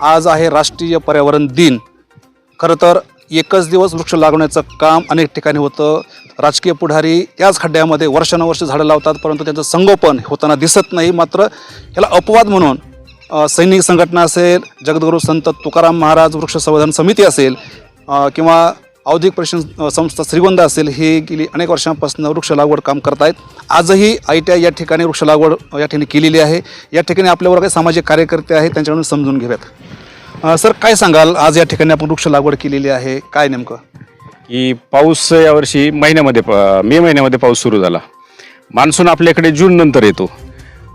आज आहे राष्ट्रीय पर्यावरण दिन. खरं तर एकच दिवस वृक्ष लागवण्याचं काम अनेक ठिकाणी होतं. राजकीय पुढारी याच खड्ड्यामध्ये वर्षानुवर्ष झाडं लावतात परंतु त्यांचं संगोपन होताना दिसत नाही. मात्र याला अपवाद म्हणून सैनिक संघटना असेल जगद्गुरू संत तुकाराम महाराज वृक्ष संवर्धन समिती असेल किंवा औद्योगिक प्रशिक्षण संस्था श्रीगोंदा असेल हे गेली अनेक वर्षांपासून वृक्ष लागवड काम करतायत आजही आय टी आय या ठिकाणी वृक्ष लागवड या ठिकाणी केलेली आहे. या ठिकाणी आपल्यावर काही सामाजिक कार्यकर्ते आहेत त्यांच्याकडून समजून घेऊयात. अ, सर काय सांगाल? आज या ठिकाणी आपण वृक्ष लागवड केलेली आहे. काय नेमकं? की पाऊस यावर्षी महिन्यामध्ये प- मे महिन्यामध्ये पाऊस सुरू झाला. मान्सून आपल्याकडे जून नंतर येतो.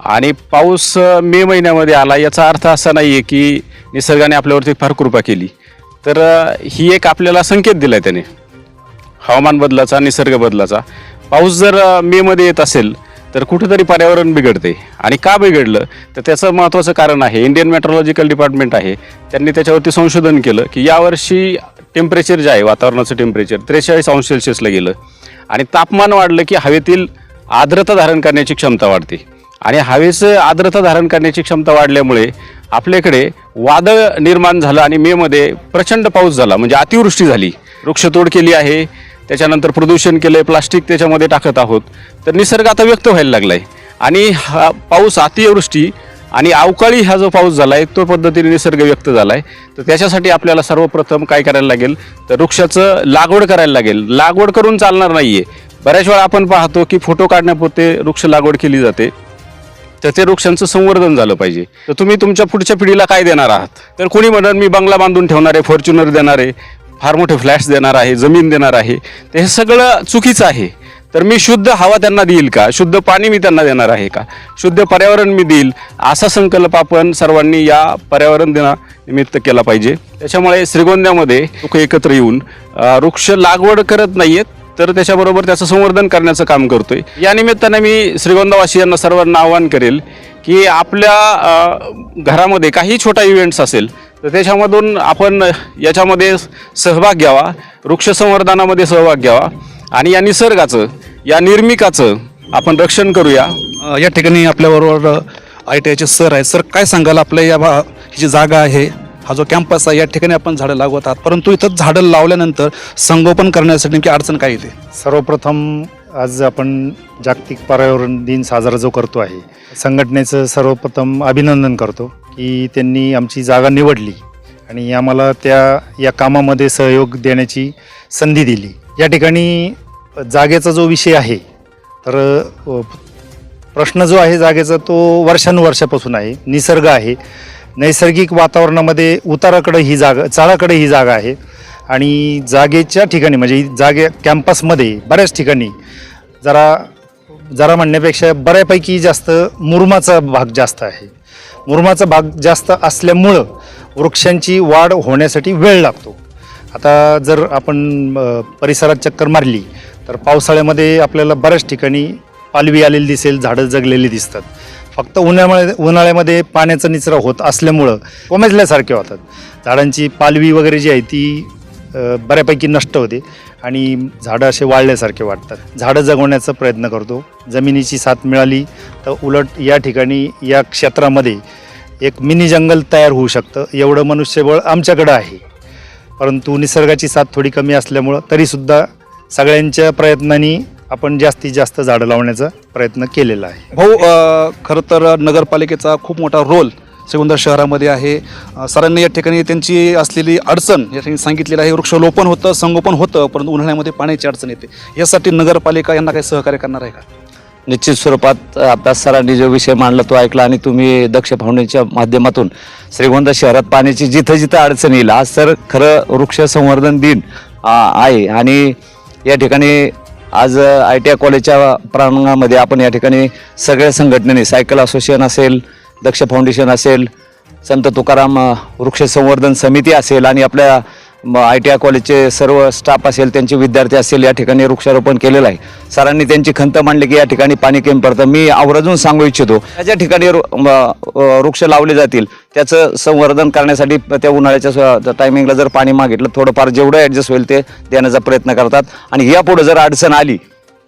आणि पाऊस अ, मे महिन्यामध्ये आला याचा अर्थ असा नाही आहे की निसर्गाने आपल्यावरती फार कृपा केली. तर अ, ही एक आपल्याला संकेत दिला आहे त्याने. हवामान बदलाचा निसर्ग बदलाचा. पाऊस जर अ, मेमध्ये येत असेल तर कुठेतरी पर्यावरण बिघडते. आणि का बिघडलं? तर त्याचं महत्त्वाचं कारण आहे इंडियन मेट्रोलॉजिकल डिपार्टमेंट आहे. त्यांनी त्याच्यावरती संशोधन केलं की यावर्षी टेम्परेचर जे आहे वातावरणाचं टेम्परेचर त्रेचाळीस अंश सेल्सिअसला गेलं. आणि तापमान वाढलं की हवेतील आर्द्रता धारण करण्याची क्षमता वाढते. आणि हवेचं आर्द्रता धारण करण्याची क्षमता वाढल्यामुळे आपल्याकडे वादळ निर्माण झालं आणि मेमध्ये प्रचंड पाऊस झाला म्हणजे अतिवृष्टी झाली. वृक्षतोड केली आहे. त्याच्यानंतर प्रदूषण केलं आहे प्लास्टिक त्याच्यामध्ये टाकत आहोत. तर निसर्ग आता व्यक्त व्हायला लागला आहे आणि हा पाऊस अतिवृष्टी आणि अवकाळी हा जो पाऊस झाला आहे तो पद्धतीने निसर्ग व्यक्त झाला आहे तर त्याच्यासाठी आपल्याला सर्वप्रथम काय करायला लागेल? तर वृक्षाचं लागवड करायला लागेल. लागवड करून चालणार नाही आहे बऱ्याच वेळा आपण पाहतो की फोटो काढण्यापुरते वृक्ष लागवड केली जाते. तर ते वृक्षांचं संवर्धन झालं पाहिजे. तर तुम्ही तुमच्या पुढच्या पिढीला काय देणार आहात? तर कोणी म्हणत मी बंगला बांधून ठेवणार आहे फॉर्च्युनर देणार आहे. फार मोठे फ्लॅट्स देणार आहे जमीन देणार आहे. तर हे सगळं चुकीचं आहे. तर मी शुद्ध हवा त्यांना देईल का? शुद्ध पाणी मी त्यांना देणार आहे का? शुद्ध पर्यावरण मी देईल. असा संकल्प आपण सर्वांनी या पर्यावरण दिनानिमित्त केला पाहिजे. त्याच्यामुळे श्रीगोंद्यामध्ये लोक एकत्र येऊन वृक्ष लागवड करत नाही आहेत तर त्याच्याबरोबर त्याचं संवर्धन करण्याचं काम करतोय. या निमित्ताने मी श्रीगोंदावासियांना सर्वांना आवाहन करेल की आपल्या घरामध्ये काही छोटा इव्हेंट्स असेल तर त्याच्यामधून आपण याच्यामध्ये सहभाग घ्यावा वृक्ष संवर्धनामध्ये सहभाग घ्यावा आणि या निसर्गाचं या निर्मिकाचं आपण रक्षण करूया. या ठिकाणी आपल्याबरोबर आय टी आयचे सर आहेत. सर काय सांगाल? आपल्या या भा ही जी जागा आहे हा जो कॅम्पस आहे या ठिकाणी आपण झाडं लावत आहात. परंतु इथं झाडं लावल्यानंतर संगोपन करण्यासाठी नेमकी अडचण काय येते? सर्वप्रथम आज आपण जागतिक पर्यावरण दिन साजरा जो करतो आहे संघटनेचं सर्वप्रथम अभिनंदन करतो. की त्यांनी आमची जागा निवडली आणि आम्हाला त्या या कामामध्ये सहयोग देण्याची संधी दिली. या ठिकाणी जागेचा जो विषय आहे तर प्रश्न जो आहे जागेचा तो वर्षानुवर्षापासून आहे निसर्ग आहे. नैसर्गिक वातावरणामध्ये उताराकडे ही जागा चाळाकडे ही जागा आहे आणि जागेच्या ठिकाणी म्हणजे जागे कॅम्पसमध्ये बऱ्याच ठिकाणी जरा जरा म्हणण्यापेक्षा बऱ्यापैकी जास्त मुरुमाचा भाग जास्त आहे. मुरुमाचा भाग जास्त असल्यामुळं वृक्षांची वाढ होण्यासाठी वेळ लागतो. आता जर आपण परिसरात चक्कर मारली तर पावसाळ्यामध्ये आपल्याला बऱ्याच ठिकाणी पालवी आलेली दिसेल झाडं जगलेली दिसतात. फक्त उन्हाळ्यामध्ये उन्हाळ्यामध्ये पाण्याचा निचरा होत असल्यामुळं कोमेजल्यासारखे होतात. झाडांची पालवी वगैरे जी आहे ती बऱ्यापैकी नष्ट होते. आणि झाडं असे वाळल्यासारखे वाटतात. झाडं जगवण्याचा प्रयत्न करतो. जमिनीची साथ मिळाली तर उलट या ठिकाणी या क्षेत्रामध्ये एक मिनी जंगल तयार होऊ शकतं. एवढं मनुष्यबळ आमच्याकडं आहे. परंतु निसर्गाची साथ थोडी कमी असल्यामुळं तरीसुद्धा सगळ्यांच्या प्रयत्नांनी आपण जास्तीत जास्त झाडं लावण्याचा प्रयत्न केलेला आहे. भाऊ खरं तर नगरपालिकेचा खूप मोठा रोल श्रीगोंदा शहरामध्ये आहे. सरांनी या ठिकाणी त्यांची असलेली अडचण या ठिकाणी सांगितलेलं आहे वृक्षलोपन होतं संगोपन होतं परंतु उन्हाळ्यामध्ये पाण्याची अडचण येते. यासाठी नगरपालिका यांना काही सहकार्य करणार आहे का? निश्चित स्वरूपात अभ्यास सरांनी जो विषय मांडला तो ऐकला आणि तुम्ही दक्ष फाउंडेशनच्या माध्यमातून श्रीगोंदा शहरात पाण्याची जिथं जिथं अडचण येईल आज तर खरं वृक्ष संवर्धन दिन आहे. आणि या ठिकाणी आज आय टी आय कॉलेजच्या प्रांगणामध्ये आपण या ठिकाणी सगळ्या संघटनेने सायकल असोसिएशन असेल दक्ष फाउंडेशन असेल संत तुकाराम वृक्ष संवर्धन समिती असेल आणि आपल्या आय टी आय कॉलेजचे सर्व स्टाफ असेल त्यांचे विद्यार्थी असेल या ठिकाणी वृक्षारोपण केलेलं आहे. सरांनी त्यांची खंत मांडली की या ठिकाणी पाणी केम पडतं मी आवर्जून सांगू इच्छितो ज्या ठिकाणी वृक्ष लावले जातील त्याचं संवर्धन करण्यासाठी त्या उन्हाळ्याच्या टायमिंगला जर पाणी मागितलं थोडंफार जेवढं ॲडजस्ट होईल ते देण्याचा प्रयत्न करतात. आणि यापुढे जर अडचण आली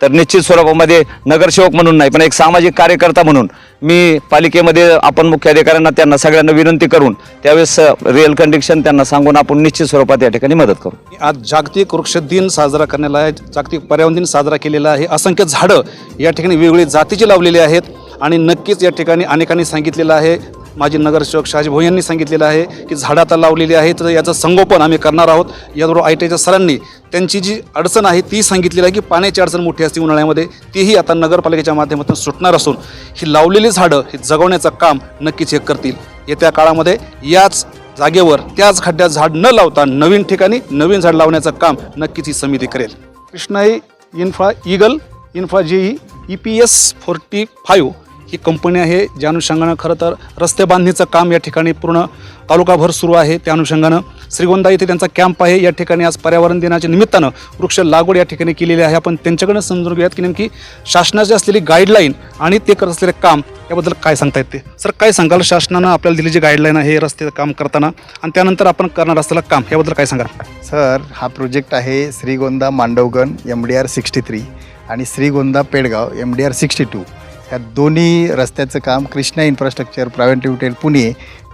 तर निश्चित स्वरूपामध्ये नगरसेवक म्हणून नाही पण एक सामाजिक कार्यकर्ता म्हणून मी पालिकेमध्ये आपण मुख्याधिकाऱ्यांना त्यांना सगळ्यांना विनंती करून त्यावेळेस रिअल कंडिशन त्यांना सांगून आपण निश्चित स्वरूपात या ठिकाणी मदत करू. आज जागतिक वृक्ष दिन साजरा करण्याला आहे जागतिक पर्यावरण दिन साजरा केलेला आहे. असंख्य झाडं या ठिकाणी वेगवेगळी जातीची लावलेली आहेत आणि नक्कीच या ठिकाणी अनेकांनी सांगितलेलं आहे माजी नगरसेवक शहाजी भाऊ यांनी सांगितलेलं आहे की झाडं आता लावलेली आहेत तर याचं संगोपन आम्ही करणार आहोत. याबरोबर आय टी आयच्या सरांनी त्यांची जी अडचण आहे ती सांगितलेली आहे की पाण्याची अडचण मोठी असते उन्हाळ्यामध्ये तीही आता नगरपालिकेच्या माध्यमातून सुटणार असून ही लावलेली झाडं हे जगवण्याचं काम नक्कीच हे करतील. येत्या काळामध्ये याच जागेवर त्याच खड्ड्यात झाड न लावता नवीन ठिकाणी नवीन झाड लावण्याचं काम नक्कीच ही समिती करेल. Krishnai infra Eagle infra J E E P S forty five ही कंपनी आहे. ज्या अनुषंगानं खरं तर रस्ते बांधणीचं काम या ठिकाणी पूर्ण तालुकाभर सुरू आहे. त्या अनुषंगानं श्रीगोंदा येथे त्यांचा कॅम्प आहे. या ठिकाणी आज पर्यावरण दिनाच्या निमित्तानं वृक्ष लागवड या ठिकाणी केलेली आहे. आपण त्यांच्याकडनं समजून घेऊयात की नेमकी शासनाची असलेली गाईडलाईन आणि ते करत असलेले काम याबद्दल काय सांगता येते सर काय सांगाल? शासनानं आपल्याला दिली जी गाईडलाईन आहे रस्त्याचं काम करताना आणि त्यानंतर आपण करणार असलेलं काम याबद्दल काय सांगाल? सर हा प्रोजेक्ट आहे Shrigonda Mandavgan M D R sixty three आणि Shrigonda Pedgaon M D R sixty two ह्या दोन्ही रस्त्याचं काम Krishna infrastructure private limited Pune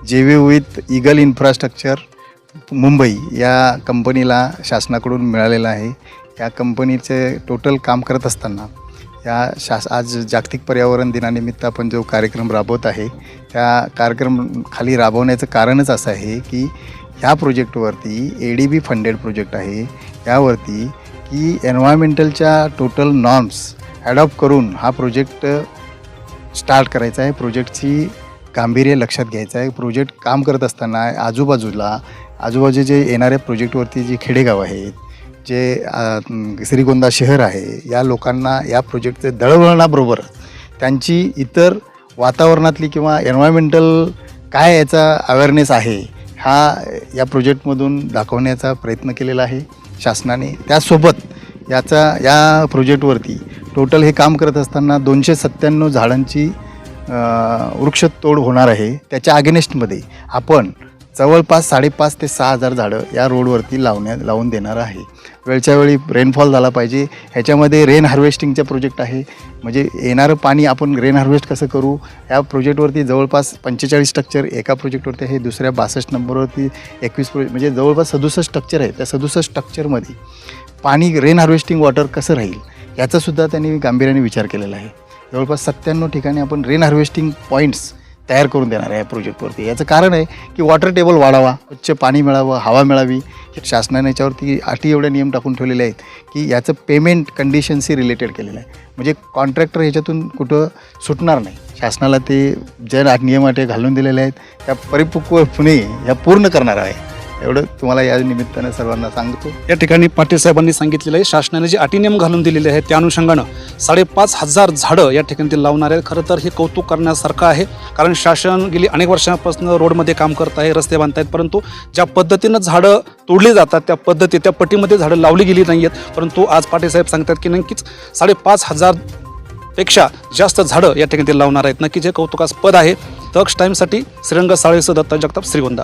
J V with Eagle infrastructure Mumbai या कंपनीला शासनाकडून मिळालेलं आहे. या कंपनीचे टोटल काम करत असताना या शास आज जागतिक पर्यावरण दिनानिमित्त आपण जो कार्यक्रम राबवत आहे त्या कार्यक्रम खाली राबवण्याचं कारणच असं आहे की ह्या प्रोजेक्टवरती A D B funded project आहे. यावरती की एन्व्हायरमेंटलच्या टोटल नॉर्म्स ॲडॉप्ट करून हा प्रोजेक्ट स्टार्ट करायचा आहे. प्रोजेक्टची गांभीर्य लक्षात घ्यायचं आहे. प्रोजेक्ट काम करत असताना आजूबाजूला आजूबाजूचे येणाऱ्या प्रोजेक्टवरती जी खेडेगाव आहेत जे श्रीगोंदा शहर आहे या लोकांना या प्रोजेक्टचे दळवळणाबरोबर त्यांची इतर वातावरणातली किंवा एन्व्हायरमेंटल काय याचा अवेअरनेस आहे हा या प्रोजेक्टमधून दाखवण्याचा प्रयत्न केलेला आहे शासनाने. त्यासोबत याचा या प्रोजेक्टवरती टोटल हे काम करत असताना दोनशे सत्त्याण्णव झाडांची वृक्षतोड होणार आहे. त्याच्या अगेनेस्टमध्ये आपण जवळपास साडेपाच ते सहा हजार झाडं या रोडवरती लावण्या लावून देणार आहे. वेळच्या वेळी रेनफॉल झाला पाहिजे. ह्याच्यामध्ये रेन हार्वेस्टिंगचा प्रोजेक्ट आहे. म्हणजे येणारं पाणी आपण रेन हार्वेस्ट कसं करू? या प्रोजेक्टवरती जवळपास पंचेचाळीस स्ट्रक्चर एका प्रोजेक्टवरती आहे. दुसऱ्या बासष्ट नंबरवरती एकवीस प्रोजेक्ट म्हणजे जवळपास सदुसष्ट स्ट्रक्चर आहे. त्या सदुसष्ट स्ट्रक्चरमध्ये पाणी रेन हार्वेस्टिंग वॉटर कसं राहील? याचासुद्धा त्यांनी गांभीर्याने विचार केलेला आहे. जवळपास सत्त्याण्णव ठिकाणी आपण रेन हार्वेस्टिंग पॉईंट्स तयार करून देणार आहे या प्रोजेक्टवरती याचं कारण आहे की वॉटर टेबल वाढावा स्वच्छ पाणी मिळावं हवा मिळावी. शासनाने याच्यावरती अटी एवढे नियम टाकून ठेवलेले आहेत की याचं पेमेंट कंडिशन्सशी रिलेटेड केलेलं आहे. म्हणजे कॉन्ट्रॅक्टर ह्याच्यातून कुठं सुटणार नाही. शासनाला ते ज्या नियम घालून दिलेले आहेत त्या परिपक्वपणे या पूर्ण करणार आहे. एवढं तुम्हाला या निमित्तानं सर्वांना सांगतो. या ठिकाणी पाटील साहेबांनी सांगितलेलं आहे शासनाने जे अटी नियम घालून दिलेले आहेत त्या अनुषंगानं साडेपाच हजार झाडं या ठिकाणी ते लावणार आहेत. खरं तर हे कौतुक करण्यासारखं आहे कारण शासन गेली अनेक वर्षांपासून रोडमध्ये काम करत आहे रस्ते बांधत आहेत परंतु ज्या पद्धतीनं झाडं तोडली जातात त्या पद्धती त्या पटीमध्ये झाडं लावली गेली नाही आहेत परंतु आज पाटील साहेब सांगतात की नक्कीच साडेपाच हजारपेक्षा जास्त झाडं या ठिकाणी ते लावणार आहेत. नक्कीच हे कौतुकास्पद आहे. तक्ष टाईमसाठी श्रीरंग साळेसह दत्ता जगताप श्रीगोंदा.